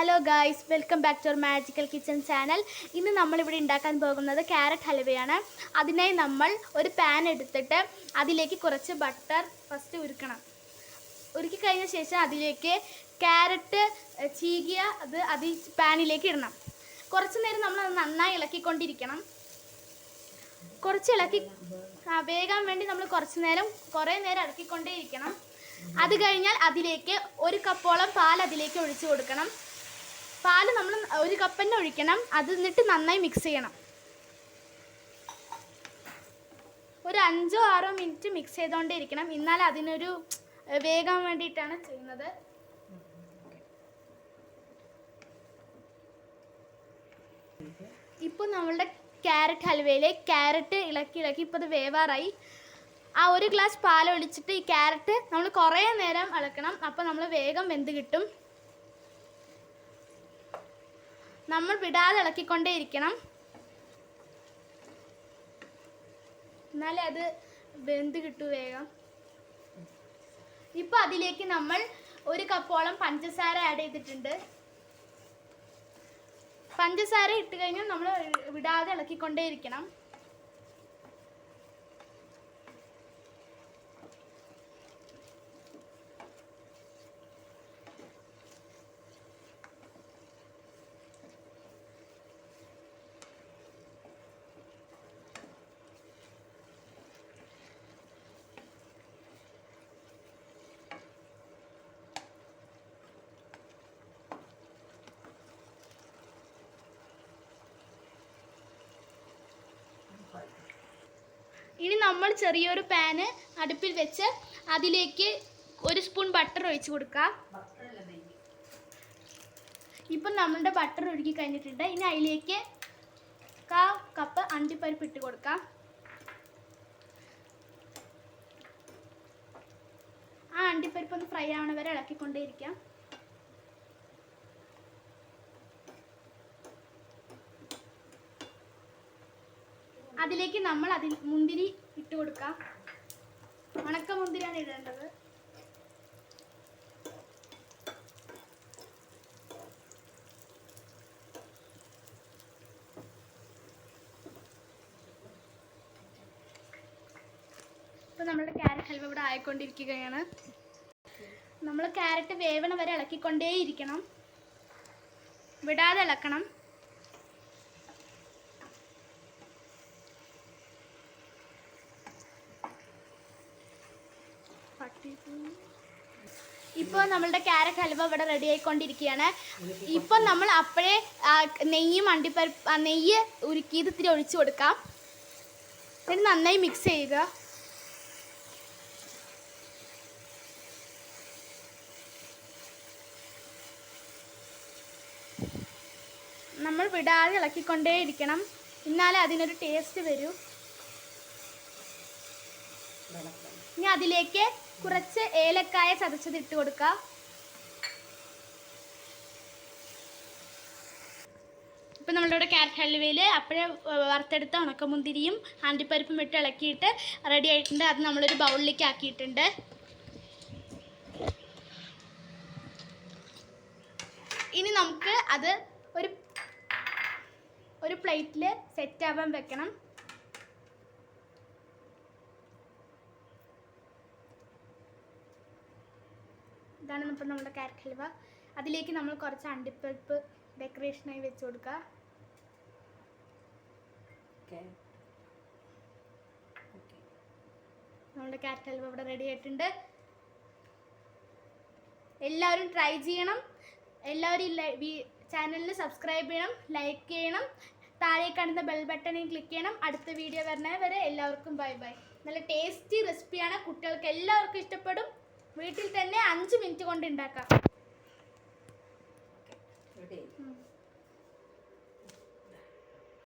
Hello guys welcome back to our magical kitchen channel ഇന്ന് നമ്മളിവിടെ ഉണ്ടാക്കാൻ പോകുന്നത് ക്യാരറ്റ് ഹലുവയാണ്. അതിനായി നമ്മൾ ഒരു പാൻ എടുത്തിട്ട് അതിലേക്ക് കുറച്ച് ബട്ടർ ഫസ്റ്റ് ഉരുക്കണം. ഉരുക്കി കഴിഞ്ഞ ശേഷം അതിലേക്ക് ക്യാരറ്റ് ചീകിയ അത് അതിൽ പാനിലേക്ക് ഇടണം. കുറച്ച് നേരം നമ്മൾ അത് നന്നായി ഇളക്കിക്കൊണ്ടിരിക്കണം. കുറച്ച് ഇളക്കി വേഗം വേണ്ടി നമ്മൾ കുറച്ച് നേരം കുറേ നേരം ഇളക്കിക്കൊണ്ടേയിരിക്കണം. അത് കഴിഞ്ഞാൽ അതിലേക്ക് ഒരു കപ്പോളം പാൽ അതിലേക്ക് ഒഴിച്ചു കൊടുക്കണം. പാൽ നമ്മൾ ഒരു കപ്പ് തന്നെ ഒഴിക്കണം. അത് എന്നിട്ട് നന്നായി മിക്സ് ചെയ്യണം. ഒരു അഞ്ചോ ആറോ മിനിറ്റ് മിക്സ് ചെയ്തുകൊണ്ടേ ഇരിക്കണം എന്നാൽ അതിനൊരു വേഗം വേണ്ടിയിട്ടാണ് ചെയ്യുന്നത്. ഇപ്പോൾ നമ്മളുടെ ക്യാരറ്റ് ഹൽവയിലെ ക്യാരറ്റ് ഇളക്കി ഇളക്കി ഇപ്പോൾ അത് വേവാറായി. ആ ഒരു ഗ്ലാസ് പാൽ ഒഴിച്ചിട്ട് ഈ ക്യാരറ്റ് നമ്മൾ കുറേ നേരം ഇളക്കണം അപ്പോൾ നമ്മൾ വേഗം വെന്ത് കിട്ടും. നമ്മൾ വിടാതെ ഇളക്കിക്കൊണ്ടേ ഇരിക്കണം എന്നാലേ അത് വെന്ത് കിട്ടൂ വേഗം. ഇപ്പൊ അതിലേക്ക് നമ്മൾ ഒരു കപ്പോളം പഞ്ചസാര ആഡ് ചെയ്തിട്ടുണ്ട്. പഞ്ചസാര ഇട്ട് കഴിഞ്ഞാൽ നമ്മൾ വിടാതെ ഇളക്കിക്കൊണ്ടേ ഇനി നമ്മൾ ചെറിയൊരു പാന് അടുപ്പിൽ വെച്ച് അതിലേക്ക് ഒരു സ്പൂൺ ബട്ടർ ഒഴിച്ച് കൊടുക്കാം. ഇപ്പം നമ്മളുടെ ബട്ടർ ഒഴുകി കഴിഞ്ഞിട്ടുണ്ട്. ഇനി അതിലേക്ക് കാ കപ്പ് അണ്ടിപ്പരിപ്പ് ഇട്ട് കൊടുക്കാം. ആ അണ്ടിപ്പരിപ്പ് ഒന്ന് ഫ്രൈ ആവണ വരെ ഇളക്കിക്കൊണ്ടേയിരിക്കാം. അതിലേക്ക് നമ്മൾ അതിൽ മുന്തിരി ഇട്ട് കൊടുക്കാം. ഉണക്ക മുന്തിരിയാണ് ഇടേണ്ടത്. ഇപ്പൊ നമ്മുടെ ക്യാരറ്റ് ഹൽവ ഇവിടെ ആയിക്കൊണ്ടിരിക്കുകയാണ്. നമ്മൾ ക്യാരറ്റ് വേവണ വരെ ഇളക്കിക്കൊണ്ടേയിരിക്കണം. വിടാതെ ഇളക്കണം. ഇപ്പോൾ നമ്മളുടെ ക്യാരറ്റ് ഹൽവ ഇവിടെ റെഡി ആയിക്കൊണ്ടിരിക്കുകയാണ്. ഇപ്പം നമ്മൾ അപ്പോഴേ നെയ്യ് ആ, നെയ്യ് ഉരുക്കിയത് ഇത്തിരി ഒഴിച്ചു കൊടുക്കാം. എന്നിട്ട് നന്നായി മിക്സ് ചെയ്യുക. നമ്മൾ വിടാതെ ഇളക്കിക്കൊണ്ടേ ഇരിക്കണം. എന്നാലേ അതിനൊരു ടേസ്റ്റ് വരൂ. ഇനി അതിലേക്ക് കുറച്ച് ഏലക്കായ ചതച്ചത് ഇട്ട് കൊടുക്കുക ഇപ്പം നമ്മളിവിടെ ക്യാരറ്റ് ഹൽവയിൽ അപ്പോഴേ വറുത്തെടുത്ത ഉണക്കമുന്തിരിയും അണ്ടിപ്പരിപ്പും ഇട്ട് ഇളക്കിയിട്ട് റെഡി ആയിട്ടുണ്ട്. അത് നമ്മളൊരു ബൗളിലേക്ക് ആക്കിയിട്ടുണ്ട്. ഇനി നമുക്ക് അത് ഒരു ഒരു പ്ലേറ്റിൽ സെറ്റ് ആവാൻ വെക്കണം. ഇതാണ് ഇപ്പം നമ്മുടെ ക്യാരറ്റ് ഹൽവ അതിലേക്ക് നമ്മൾ കുറച്ച് അണ്ടിപ്പരിപ്പ് ഡെക്കറേഷനായി വെച്ച് കൊടുക്കുക. നമ്മുടെ ക്യാരറ്റ് ഹൽവ ഇവിടെ റെഡി ആയിട്ടുണ്ട്. എല്ലാവരും ട്രൈ ചെയ്യണം. എല്ലാവരും ഈ ചാനലിൽ സബ്സ്ക്രൈബ് ചെയ്യണം ലൈക്ക് ചെയ്യണം. താഴെ കാണുന്ന ബെൽ ബട്ടണിൽ ക്ലിക്ക് ചെയ്യണം. അടുത്ത വീഡിയോ വരുന്നത് വരെ എല്ലാവർക്കും ബൈ ബൈ നല്ല ടേസ്റ്റി റെസിപ്പിയാണ് കുട്ടികൾക്ക് എല്ലാവർക്കും ഇഷ്ടപ്പെടും. വീട്ടിൽ തന്നെ അഞ്ച് മിനിറ്റ് കൊണ്ട് ഉണ്ടാക്കാം.